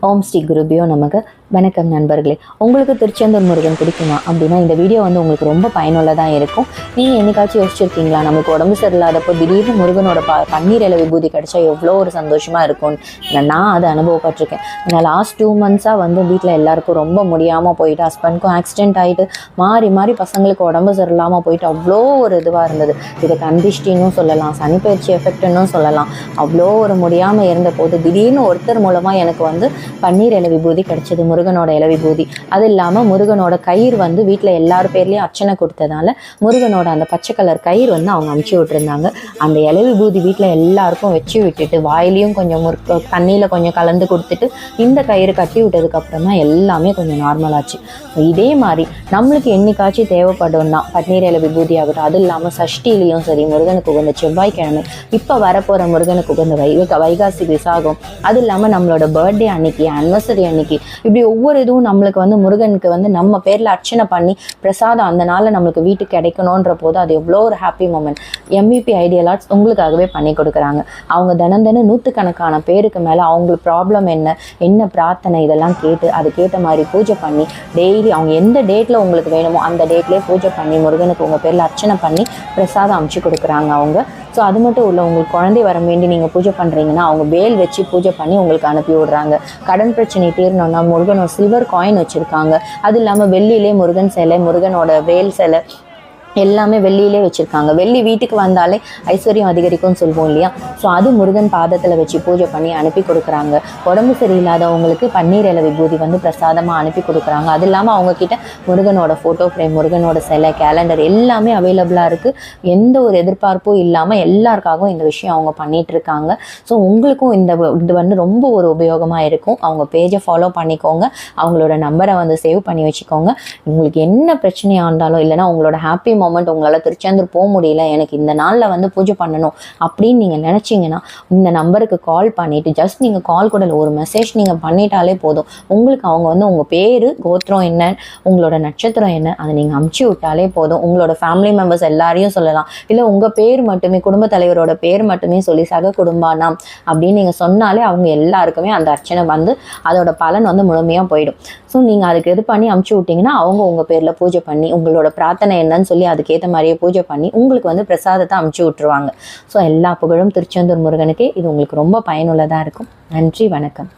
ஓம் ஸ்ரீ குருபியோ நமக்கு வணக்கம் நண்பர்களே. உங்களுக்கு திருச்செந்தூர் முருகன் பிடிக்குமா அப்படின்னா இந்த வீடியோ வந்து உங்களுக்கு ரொம்ப பயனுள்ளதாக இருக்கும். நீங்கள் என்னைக்காச்சும் யோசிச்சிருக்கீங்களா? நமக்கு உடம்பு சரியில்லாதப்போ திடீர்னு முருகனோட ப பன்னீர் இலை விபூதி கிடைச்சா எவ்வளோ ஒரு சந்தோஷமாக இருக்கும்னு நான் அதை அனுபவப்பட்டிருக்கேன். நான் லாஸ்ட் டூ மந்த்ஸாக வந்து வீட்டில் எல்லாருக்கும் ரொம்ப முடியாமல் போயிட்டு ஹஸ்பண்ட்க்கும் ஆக்சிடென்ட் ஆகிட்டு மாறி மாறி பசங்களுக்கு உடம்பு சரியில்லாமல் போயிட்டு அவ்வளோ ஒரு இதுவாக இருந்தது. இதை கண்டிஷ்டின்னு சொல்லலாம் சனிப்பயிற்சி எஃபெக்ட்னும் சொல்லலாம். அவ்வளோ ஒரு முடியாமல் இருந்த போது திடீர்னு ஒருத்தர் மூலமாக எனக்கு வந்து பன்னீர் இலை விபூதி கிடைச்சது முருகனோட இலை அது இல்லாமல் முருகனோட கயிறு வந்து வீட்டில் எல்லார் பேர்லேயும் அர்ச்சனை கொடுத்ததால முருகனோட அந்த பச்சை கலர் கயிறு வந்து அவங்க அமுச்சு விட்டுருந்தாங்க. அந்த இலை வீட்டில் எல்லாருக்கும் வச்சு விட்டுட்டு வாயிலையும் கொஞ்சம் முறுக்கு தண்ணியில் கொஞ்சம் கலந்து கொடுத்துட்டு இந்த கயிறு கட்டி விட்டதுக்கப்புறமா எல்லாமே கொஞ்சம் நார்மலாச்சு இதே மாதிரி நம்மளுக்கு என்னைக்காச்சும் தேவைப்படும்னா பன்னீர் இலை விபூதி ஆகட்டும் அது இல்லாமல் சஷ்டிலையும் சரி முருகனுக்கு உகந்த செவ்வாய்க்கிழமை இப்போ வரப்போகிற முருகனுக்கு உகந்த வை வைகாசி விசாகம் அது இல்லாமல் நம்மளோட பர்த்டே அன்னைக்கு அனிவர்சரி அன்னைக்கு இப்படி ஒவ்வொரு இதுவும் நம்மளுக்கு வந்து முருகனுக்கு வந்து நம்ம பேரில் அர்ச்சனை பண்ணி பிரசாதம் அந்த நாளில் நம்மளுக்கு வீட்டுக்கு கிடைக்கணுன்ற போது அது எவ்வளோ ஒரு happy moment MEP ideal arts உங்களுக்காகவே பண்ணி கொடுக்குறாங்க. அவங்க தினம் தினம் நூற்றுக்கணக்கான பேருக்கு மேலே அவங்களுக்கு ப்ராப்ளம் என்ன என்ன பிரார்த்தனை இதெல்லாம் கேட்டு அதுக்கேற்ற மாதிரி பூஜை பண்ணி டெய்லி அவங்க எந்த டேட்டில் உங்களுக்கு வேணுமோ அந்த டேட்லேயே பூஜை பண்ணி முருகனுக்கு உங்கள் பேரில் அர்ச்சனை பண்ணி பிரசாதம் அமுச்சு கொடுக்குறாங்க அவங்க. ஸோ அது மட்டும் இல்லை உங்களுக்கு குழந்தை வர வேண்டி நீங்கள் பூஜை பண்ணுறீங்கன்னா அவங்க வேல் வச்சு பூஜை பண்ணி உங்களுக்கு அனுப்பி விடுறாங்க. கடன் பிரச்சனை தீரணும்னா முருகனோட சில்வர் காயின் வச்சுருக்காங்க. அது இல்லாமல் வெள்ளியிலே முருகன் சிலை முருகனோட வேல் சிலை எல்லாமே வெள்ளியிலே வச்சுருக்காங்க. வெள்ளி வீட்டுக்கு வந்தாலே ஐஸ்வர்யம் அதிகரிக்கும்னு சொல்லுவோம் இல்லையா? ஸோ அது முருகன் பாதத்தில் வச்சு பூஜை பண்ணி அனுப்பி கொடுக்குறாங்க. உடம்பு சரியில்லாதவங்களுக்கு பன்னீர் இலை விபூதி வந்து பிரசாதமாக அனுப்பி கொடுக்குறாங்க. அது இல்லாமல் அவங்கக்கிட்ட முருகனோட ஃபோட்டோ ஃப்ரேம் முருகனோட சிலை கேலண்டர் எல்லாமே அவைலபிளாக இருக்குது எந்த ஒரு எதிர்பார்ப்பும் இல்லாமல் எல்லாருக்காகவும் இந்த விஷயம் அவங்க பண்ணிகிட்டு இருக்காங்க. ஸோ உங்களுக்கும் இந்த இது வந்து ரொம்ப ஒரு உபயோகமாக இருக்கும். அவங்க பேஜை ஃபாலோ பண்ணிக்கோங்க. அவங்களோட நம்பரை வந்து சேவ் பண்ணி வச்சுக்கோங்க. உங்களுக்கு என்ன பிரச்சனையாக இருந்தாலும் இல்லைனா உங்களோட ஹாப்பி மொமெண்ட் உங்களால் திருச்செந்தூர் போக முடியல. எனக்கு இந்த நாளில் வந்து பூஜை பண்ணணும் அப்படின்னு நீங்கள் நினச்சிங்கன்னா இந்த நம்பருக்கு கால் பண்ணிவிட்டு ஜஸ்ட் நீங்கள் கால் கூட இல்லை, ஒரு மெசேஜ் நீங்கள் பண்ணிட்டாலே போதும். உங்களுக்கு அவங்க வந்து உங்கள் பேர் கோத்திரம் என்ன உங்களோட நட்சத்திரம் என்ன அதை நீங்கள் அமுச்சு விட்டாலே போதும். உங்களோட ஃபேமிலி மெம்பர்ஸ் எல்லாரையும் சொல்லலாம். இல்லை உங்கள் பேர் மட்டுமே குடும்ப தலைவரோட பேர் மட்டுமே சொல்லி சக குடும்பானாம் அப்படின்னு நீங்கள் சொன்னாலே அவங்க எல்லாருக்குமே அந்த அர்ச்சனை வந்து அதோட பலன் வந்து முழுமையாக போயிடும். ஸோ நீங்கள் அதுக்கு இது பண்ணி அமுச்சு விட்டிங்கன்னா அவங்க உங்கள் பேரில் பூஜை பண்ணி உங்களோட பிரார்த்தனை என்னன்னு சொல்லி அதுக்கேற்ற மாதிரியே பூஜை பண்ணி உங்களுக்கு வந்து பிரசாதத்தை அமுச்சு விட்டுருவாங்க. ஸோ எல்லா புகழும் திருச்செந்தூர் முருகனுக்கே. இது உங்களுக்கு ரொம்ப பயனுள்ளதாக இருக்கும். நன்றி வணக்கம்.